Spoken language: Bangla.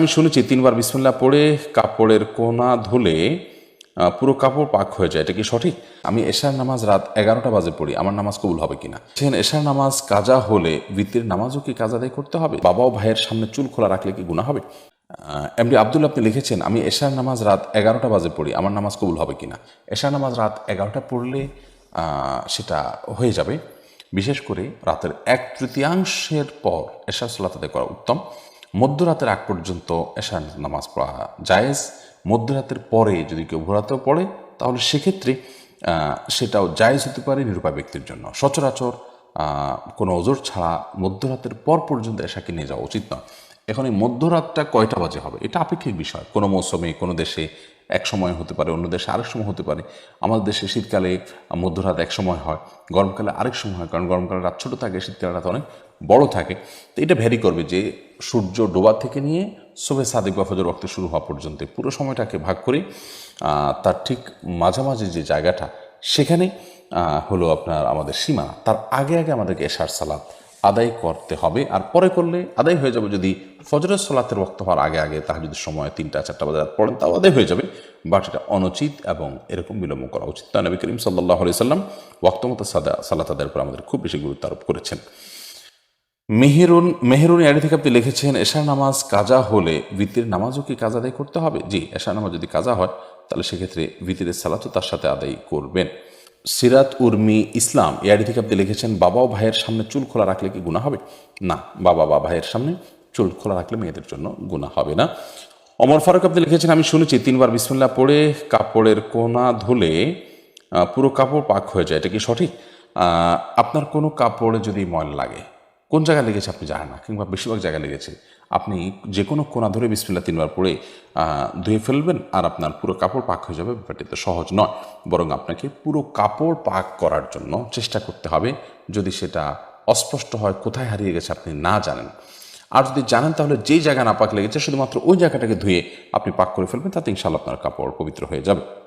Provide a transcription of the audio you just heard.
আমি শুনেছি, তিনবার বিসমিল্লাহ পড়ে কাপড়ের কোনা ধুলে পুরো কাপড় পাক হয়ে যায়। এটা কি সঠিক? আমি এশার নামাজ রাত এগারোটা বাজে পড়ি, আমার নামাজ কবুল হবে কিনা? সেখানে এশার নামাজ কাজা হলে ভিত্তির নামাজও কি কাজা আদায় করতে হবে? বাবা ও ভাইয়ের সামনে চুল খোলা রাখলে কি গুণা হবে? এমডি আব্দুল আপনি লিখেছেন, আমি এশার নামাজ রাত এগারোটা বাজে পড়ি, আমার নামাজ কবুল হবে কিনা? এশার নামাজ রাত এগারোটা পড়লে সেটা হয়ে যাবে। বিশেষ করে রাতের এক তৃতীয়াংশের পর এশার সালাত করা উত্তম। মধ্যরাতের আগ পর্যন্ত এশার নামাজ পড়া জায়েজ। মধ্যরাতের পরে যদি কেউ ভোরাতেও পড়ে, তাহলে সেক্ষেত্রে সেটাও জায়েজ হতে পারে নিরূপা ব্যক্তির জন্য। সচরাচর কোনো ওজোর ছাড়া মধ্যরাতের পর পর্যন্ত এশাকে নিয়ে যাওয়া উচিত নয়। এখন এই মধ্যরাতটা কয়টা বাজে হবে? এটা আপেক্ষিক বিষয়। কোনো মৌসুমে, কোনো দেশে এক সময় হতে পারে, অন্য দেশে আরেক সময় হতে পারে। আমাদের দেশে শীতকালে মধ্যরাত এক সময় হয়, গরমকালে আরেক সময় হয়, কারণ গরমকালে রাত ছোটো থাকে, শীতকালে রাত অনেক বড় থাকে। তো এটা ভ্যারি করবে যে সূর্য ডোবা থেকে নিয়ে শোভে সাদেক বা ফজর রক্ত শুরু হওয়া পর্যন্ত পুরো সময়টাকে ভাগ করে তার ঠিক মাঝামাঝি যে জায়গাটা, সেখানে হলো আপনার আমাদের সীমানা তার আগে আগে আমাদেরকে এশার সালাদ আদায় করতে হবে, আর পরে করলে আদায় হয়ে যাবে যদি ফজরের সলাতের বক্ত হওয়ার আগে আগে তাহা যদি সময় তিনটা, চারটা বাজার পড়েন তাও আদায় হয়ে যাবে। বাট এটা অনুচিত এবং এরকম বিলম্ব করা উচিত তা নবী করিম সাল্লাহ সাল্লাম ওয়াক্তমতো সাদা, সালাত আদায়ের উপর আমাদের খুব বেশি গুরুত্ব আরোপ করেছেন। মেহেরুন মেহেরুন আইডি থেকে আপনি লিখেছেন, এশার নামাজ কাজা হলে ভিতির নামাজও কি কাজা আদায় করতে হবে? জি, এশার নামাজ যদি কাজা হয়, তাহলে সেক্ষেত্রে ভিতিরের সালাতও তার সাথে আদায় করবেন। সিরাত উর্মি ইসলাম এই আইডি থেকে আপনি লিখেছেন, বাবা ও ভাইয়ের সামনে চুল খোলা রাখলে কি গুণা হবে? না, বাবা বা ভাইয়ের সামনে চুল খোলা রাখলে মেয়েদের জন্য গুণা হবে না। অমর ফারুক আপনি লিখেছেন, আমি শুনেছি, তিনবার বিসমিল্লাহ পড়ে কাপড়ের কোনা ধুলে পুরো কাপড় পাক হয়ে যায়। এটা কি সঠিক? আপনার কোনো কাপড়ে যদি ময়লা লাগে, কোন জায়গায় লেগেছে আপনি জানেন না, কিংবা বেশিরভাগ জায়গায় লেগেছে, আপনি যে কোনো কোনা ধরে বিসমিল্লা তিনবার পরে ধুয়ে ফেলবেন আর আপনার পুরো কাপড় পাক হয়ে যাবে। ব্যাপারটি তো সহজ নয়। বরং আপনাকে পুরো কাপড় পাক করার জন্য চেষ্টা করতে হবে। যদি সেটা অস্পষ্ট হয়, কোথায় হারিয়ে গেছে আপনি না জানেন। আর যদি জানেন তাহলে যেই জায়গা না পাক লেগেছে, শুধুমাত্র ওই জায়গাটাকে ধুয়ে আপনি পাক করে ফেলবেন, তাতে ইনশাল্লাহ আপনার কাপড় পবিত্র হয়ে যাবে।